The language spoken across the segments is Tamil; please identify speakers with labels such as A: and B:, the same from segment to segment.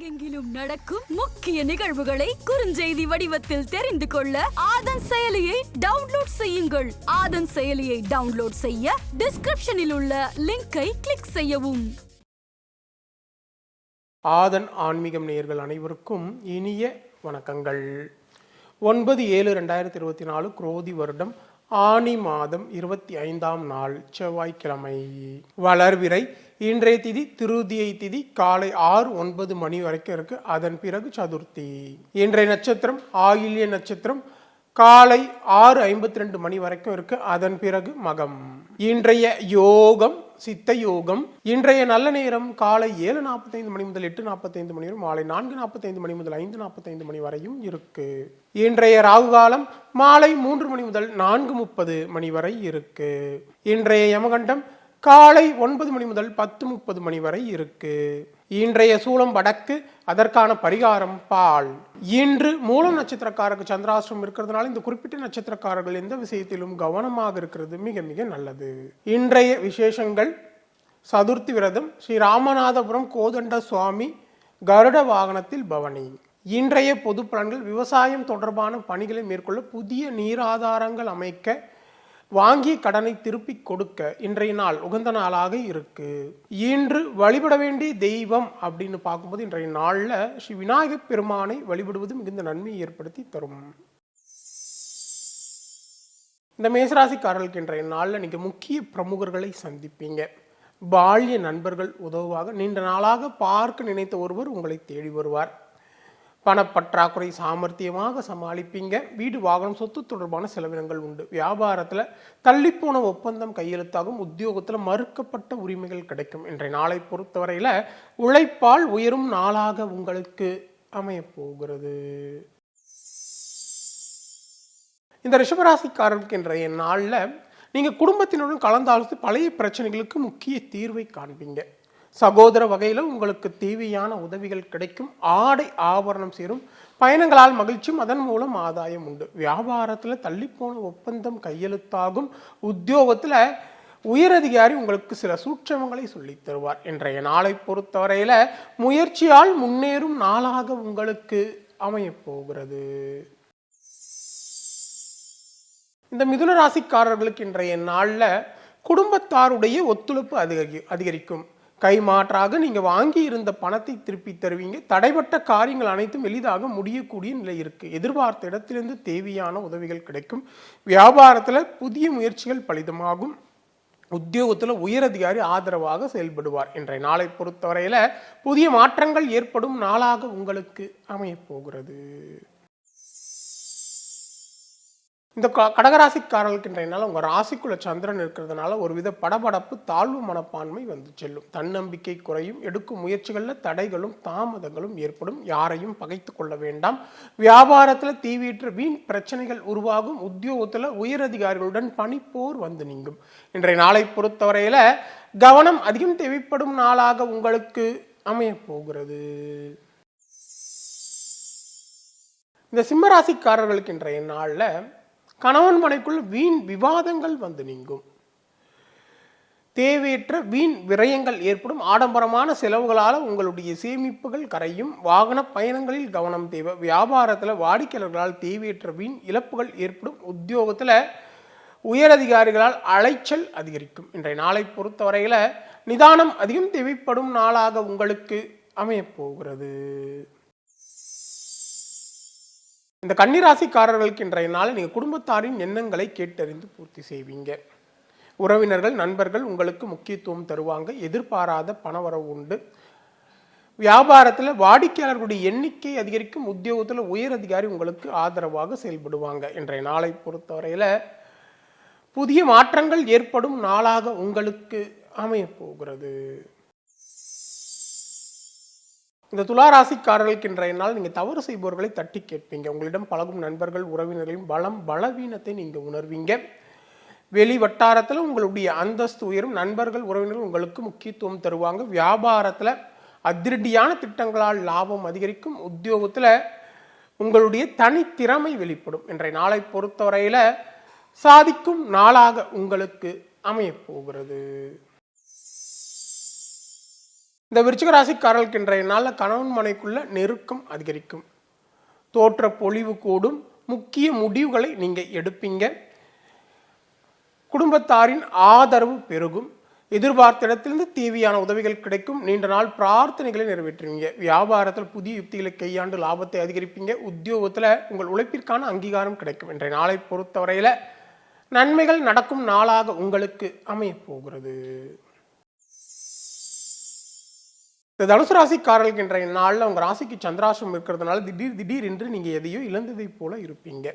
A: உலகெங்கிலும் நடக்கும் முக்கிய நிகழ்வுகளை குறுஞ்செய்தி வடிவத்தில் தெரிந்து கொள்ள ஆதன் செயலியை டவுன்லோட் செய்யுங்கள். ஆதன் செயலியை டவுன்லோட் செய்ய டிஸ்கிரிப்ஷனில் உள்ள லிங்கை கிளிக் செய்யவும்.
B: ஆதன் ஆன்மீகம் நேயர்கள் அனைவருக்கும் இனிய வணக்கங்கள். ஒன்பது ஏழு ரெண்டாயிரத்தி இருபத்தி நாலு குரோதி வருடம் ஆனி மாதம் இருபத்தி ஐந்தாம் நாள் செவ்வாய்க்கிழமை. வளர்விரை இன்றைய திதி திருதியை திதி காலை ஆறு ஒன்பது மணி வரைக்கும் இருக்கு. அதன் பிறகு சதுர்த்தி. இன்றைய நட்சத்திரம் ஆயில்ய நட்சத்திரம் காலை ஆறு ஐம்பத்தி ரெண்டு மணி வரைக்கும் இருக்கு. அதன் பிறகு மகம். இன்றைய யோகம் சித்த யோகம் இன்றைய நல்ல நேரம் காலை ஏழு நாற்பத்தைந்து மணி முதல் எட்டு நாற்பத்தைந்து மணி வரை மாலை நான்கு நாற்பத்தைந்து மணி முதல் ஐந்து நாற்பத்தைந்து மணி வரையும் இருக்கு. இன்றைய ராகு காலம் மாலை மூன்று மணி முதல் நான்கு முப்பது மணி வரை இருக்கு. இன்றைய யமகண்டம் காலை ஒன்பது மணி முதல் பத்து முப்பது மணி வரை இருக்கு. இன்றைய சூலம் வடக்கு அதற்கான பரிகாரம் பால். இன்று மூலம் நட்சத்திரக்காரருக்கு சந்திராசிரம் இருக்கிறதுனால இந்த குறிப்பிட்ட நட்சத்திரக்காரர்கள் எந்த விஷயத்திலும் கவனமாக இருக்கிறது மிக மிக நல்லது. இன்றைய விசேஷங்கள் சதுர்த்தி விரதம் ஸ்ரீ ராமநாதபுரம் கோதண்ட சுவாமி கருட வாகனத்தில் பவனி. இன்றைய பொது பலன்கள் விவசாயம் தொடர்பான பணிகளை மேற்கொள்ள புதிய நீராதாரங்கள் அமைக்க வாங்கிய கடனை திருப்பி கொடுக்க இன்றைய நாள் உகந்த நாளாக இருக்கு. இன்று வழிபட வேண்டிய தெய்வம் அப்படின்னு பார்க்கும்போது இன்றைய நாளில் ஸ்ரீ விநாயகப் பெருமானை வழிபடுவது மிகுந்த நன்மையை ஏற்படுத்தி தரும். இந்த மேசராசிக்காரர்களுக்கு இன்றைய நாளில் நீங்கள் முக்கிய பிரமுகர்களை சந்திப்பீங்க. பால்ய நண்பர்கள் உதவுவாக நீண்ட நாளாக பார்க்க நினைத்த ஒருவர் உங்களை தேடி வருவார். பணப்பற்றாக்குறை சாமர்த்தியமாக சமாளிப்பீங்க. வீடு வாகனம் சொத்து தொடர்பான செலவினங்கள் உண்டு. வியாபாரத்தில் தள்ளிப்போன ஒப்பந்தம் கையெழுத்தாகும். உத்தியோகத்தில் மறுக்கப்பட்ட உரிமைகள் கிடைக்கும். இன்றைய நாளை பொறுத்தவரையில் உழைப்பால் உயரும் நாளாக உங்களுக்கு அமையப்போகிறது. இந்த ரிஷபராசிக்காரருக்கு இன்றைய நாளில் நீங்கள் குடும்பத்தினுடன் கலந்தாலோசித்து பழைய பிரச்சனைகளுக்கு முக்கிய தீர்வை காண்பீங்க. சகோதர வகையில் உங்களுக்கு தேவையான உதவிகள் கிடைக்கும். ஆடை ஆபரணம் சேரும். பயணங்களால் மகிழ்ச்சியும் அதன் மூலம் ஆதாயம் உண்டு. வியாபாரத்தில் தள்ளிப்போன ஒப்பந்தம் கையெழுத்தாகும். உத்தியோகத்தில் உயரதிகாரி உங்களுக்கு சில சூட்சமங்களை சொல்லித் தருவார். இன்றைய நாளை பொறுத்தவரையில் முயற்சியால் முன்னேறும் நாளாக உங்களுக்கு அமையப்போகிறது இந்த மிதுன ராசிக்காரர்களுக்கு இன்றைய நாளில் குடும்பத்தாருடைய ஒத்துழைப்பு அதிகரி அதிகரிக்கும். கைமாற்றாக நீங்கள் வாங்கி இருந்த பணத்தை திருப்பி தருவீங்க. தடைப்பட்ட காரியங்கள் அனைத்தும் எளிதாக முடியக்கூடிய நிலை இருக்குது எதிர்பார்த்த இடத்திலிருந்து தேவையான உதவிகள் கிடைக்கும். வியாபாரத்தில் புதிய முயற்சிகள் பலிதமாகும். உத்தியோகத்தில் உயரதிகாரி ஆதரவாக செயல்படுவார். இன்றைய நாளை பொறுத்தவரையில் புதிய மாற்றங்கள் ஏற்படும் நாளாக உங்களுக்கு அமையப்போகிறது இந்த க- கடகராசிக்காரர்களுக்கு இன்றைய நாள் உங்கள் ராசிக்குள்ள சந்திரன் இருக்கிறதுனால ஒரு வித படபடப்பு தாழ்வு மனப்பான்மை வந்து செல்லும். தன்னம்பிக்கை குறையும். எடுக்கும் முயற்சிகளில் தடைகளும் தாமதங்களும் ஏற்படும். யாரையும் பகைத்து கொள்ள வேண்டாம். வியாபாரத்தில் தீவீற்று வீண் பிரச்சனைகள் உருவாகும். உத்தியோகத்தில் உயரதிகாரிகளுடன் பணிப்போர் வந்து நீங்கும். இன்றைய நாளை பொறுத்தவரையில் கவனம் அதிகம் தேவைப்படும் நாளாக உங்களுக்கு அமையப் போகிறது இந்த சிம்மராசிக்காரர்களுக்கு இன்றைய நாளில் கணவன் மனைக்குள் வீண் விவாதங்கள் வந்து நீங்கும். தேவையற்ற வீண் விரயங்கள் ஏற்படும். ஆடம்பரமான செலவுகளால் உங்களுடைய சேமிப்புகள் கரையும். வாகன பயணங்களில் கவனம் தேவை. வியாபாரத்தில் வாடிக்கையாளர்களால் தேவையற்ற வீண் இழப்புகள் ஏற்படும். உத்தியோகத்தில் உயரதிகாரிகளால் அலைச்சல் அதிகரிக்கும். இன்றைய நாளை பொறுத்தவரையில் நிதானம் அதிகம் தேவைப்படும் நாளாக உங்களுக்கு அமையப் போகிறது. இந்த கன்னிராசிக்காரர்களுக்கு இன்றைய நாள் நீங்கள் குடும்பத்தாரின் எண்ணங்களை கேட்டறிந்து பூர்த்தி செய்வீங்க. உறவினர்கள் நண்பர்கள் உங்களுக்கு முக்கியத்துவம் தருவாங்க. எதிர்பாராத பணவரவு உண்டு. வியாபாரத்தில் வாடிக்கையாளர்களுடைய எண்ணிக்கை அதிகரிக்கும். உத்தியோகத்தில் உயர் அதிகாரி உங்களுக்கு ஆதரவாக செயல்படுவாங்க. இன்றைய நாளை பொறுத்தவரையில் புதிய மாற்றங்கள் ஏற்படும் நாளாக உங்களுக்கு அமையப் போகிறது. இந்த துளாராசிக்காரர்களுக்கு இன்றைய நாள் நீங்கள் தவறு செய்பவர்களை தட்டி கேட்பீங்க. உங்களிடம் பழகும் நண்பர்கள் உறவினர்களின் பலம் பலவீனத்தை நீங்கள் உணர்வீங்க. வெளி வட்டாரத்தில் உங்களுடைய அந்தஸ்து உயரும் நண்பர்கள் உறவினர்கள் உங்களுக்கு முக்கியத்துவம் தருவாங்க. வியாபாரத்தில் அதிரடியான திட்டங்களால் லாபம் அதிகரிக்கும். உத்தியோகத்தில் உங்களுடைய தனித்திறமை வெளிப்படும். இன்றைய நாளை பொறுத்தவரையில் சாதிக்கும் நாளாக உங்களுக்கு அமையப் போகிறது. இந்த விருச்சிக ராசிக்காரர்களுக்கு இன்றைய நாளில் கணவன் மனைக்குள்ள நெருக்கம் அதிகரிக்கும். தோற்ற பொழிவு கூடும். முக்கிய முடிவுகளை நீங்கள் எடுப்பீங்க. குடும்பத்தாரின் ஆதரவு பெருகும். எதிர்பார்த்த இடத்திலிருந்து தேவையான உதவிகள் கிடைக்கும். நீண்ட நாள் பிரார்த்தனைகளை நிறைவேற்றுவீங்க. வியாபாரத்தில் புதிய யுக்திகளை கையாண்டு லாபத்தை அதிகரிப்பீங்க. உத்தியோகத்தில் உங்கள் உழைப்பிற்கான அங்கீகாரம் கிடைக்கும். இன்றைய நாளை பொறுத்தவரையில் நன்மைகள் நடக்கும் நாளாக உங்களுக்கு அமையப் போகிறது. இந்த தனுசு ராசிக்காரர்களுக்கு இன்றைய நாளில் உங்கள் ராசிக்கு சந்திராசிரம் இருக்கிறதுனால திடீர் திடீர் என்று நீங்கள் எதையோ இழந்ததைப் போல இருப்பீங்க.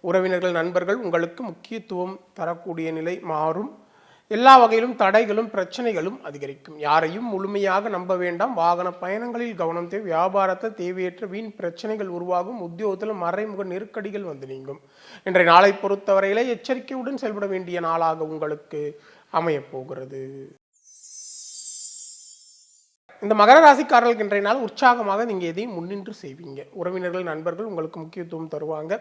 B: உறவினர்கள் நண்பர்கள் உங்களுக்கு முக்கியத்துவம் தரக்கூடிய நிலை மாறும். எல்லா வகையிலும் தடைகளும் பிரச்சனைகளும் அதிகரிக்கும். யாரையும் முழுமையாக நம்ப வேண்டாம். வாகன பயணங்களில் கவனம் தேவை. வியாபாரத்தை தேவையற்ற வீண் பிரச்சனைகள் உருவாகும். உத்தியோகத்தில் மறைமுக நெருக்கடிகள் வந்து நீங்கும். இன்றைய நாளை பொறுத்தவரையிலே எச்சரிக்கையுடன் செயல்பட வேண்டிய நாளாக உங்களுக்கு அமையப் போகிறது. இந்த மகர ராசிக்காரர்களுக்கு இன்றைய நாள் உற்சாகமாக நீங்கள் எதையும் முன்னின்று செய்வீங்க. உறவினர்கள் நண்பர்கள் உங்களுக்கு முக்கியத்துவம் தருவாங்க.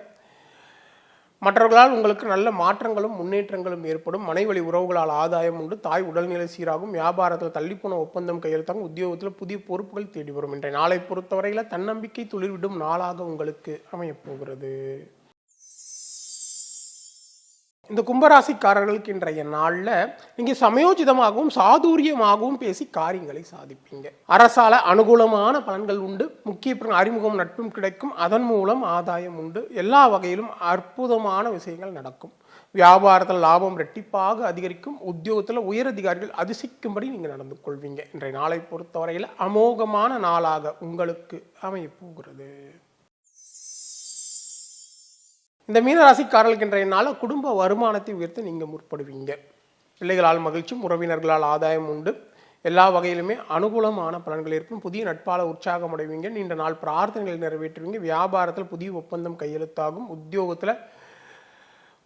B: மற்றவர்களால் உங்களுக்கு நல்ல மாற்றங்களும் முன்னேற்றங்களும் ஏற்படும். மனைவழி உறவுகளால் ஆதாயம் உண்டு. தாய் உடல்நிலை சீராகும். வியாபாரத்தில் தள்ளிப்போன ஒப்பந்தம் கையெழுத்தாகும். உத்தியோகத்தில் புதிய பொறுப்புகள் தேடி வரும் இன்றைய நாளை பொறுத்தவரையில் தன்னம்பிக்கை துளிர்விடும் நாளாக உங்களுக்கு அமையப் போகிறது. இந்த கும்பராசிக்காரர்களுக்கு இன்றைய நாளில் நீங்கள் சமயோஜிதமாகவும் சாதுரியமாகவும் பேசி காரியங்களை சாதிப்பீங்க. அரசால அனுகூலமான பலன்கள் உண்டு முக்கிய அறிமுகம் நட்பும் கிடைக்கும். அதன் மூலம் ஆதாயம் உண்டு. எல்லா வகையிலும் அற்புதமான விஷயங்கள் நடக்கும். வியாபாரத்தில் லாபம் ரெட்டிப்பாக அதிகரிக்கும். உத்தியோகத்தில் உயரதிகாரிகள் அதிசிக்கும்படி நீங்கள் நடந்து கொள்வீங்க. இன்றைய நாளை பொறுத்தவரையில் அமோகமான நாளாக உங்களுக்கு அமையப் போகிறது. இந்த மீனராசிக்காரர்களுக்கு இன்றைய நாளில் குடும்ப வருமானத்தை உயர்த்த நீங்கள் முற்படுவீங்க. பிள்ளைகளால் மகிழ்ச்சியும் உறவினர்களால் ஆதாயம் உண்டு. எல்லா வகையிலுமே அனுகூலமான பலன்கள் இருக்கும் புதிய நட்பால உற்சாகம் அடைவீங்க. நீண்ட நாள் பிரார்த்தனைகள் நிறைவேற்றுவீங்க. வியாபாரத்தில் புதிய ஒப்பந்தம் கையெழுத்தாகும். உத்தியோகத்தில்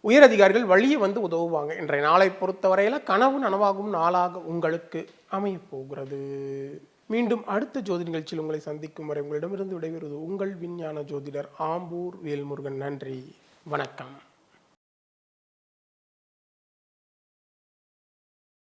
B: உயர் அதிகாரிகள் வழியே வந்து உதவுவாங்க. இன்றைய நாளை பொறுத்தவரையில் கனவு நனவாகும் நாளாக உங்களுக்கு அமையப் போகிறது மீண்டும் அடுத்த ஜோதி நிகழ்ச்சியில் உங்களை சந்திக்கும் வரை உங்களிடமிருந்து விடைபெறுவது உங்கள் விஞ்ஞான ஜோதிடர் ஆம்பூர் வேல்முருகன். நன்றி. வணக்கம்.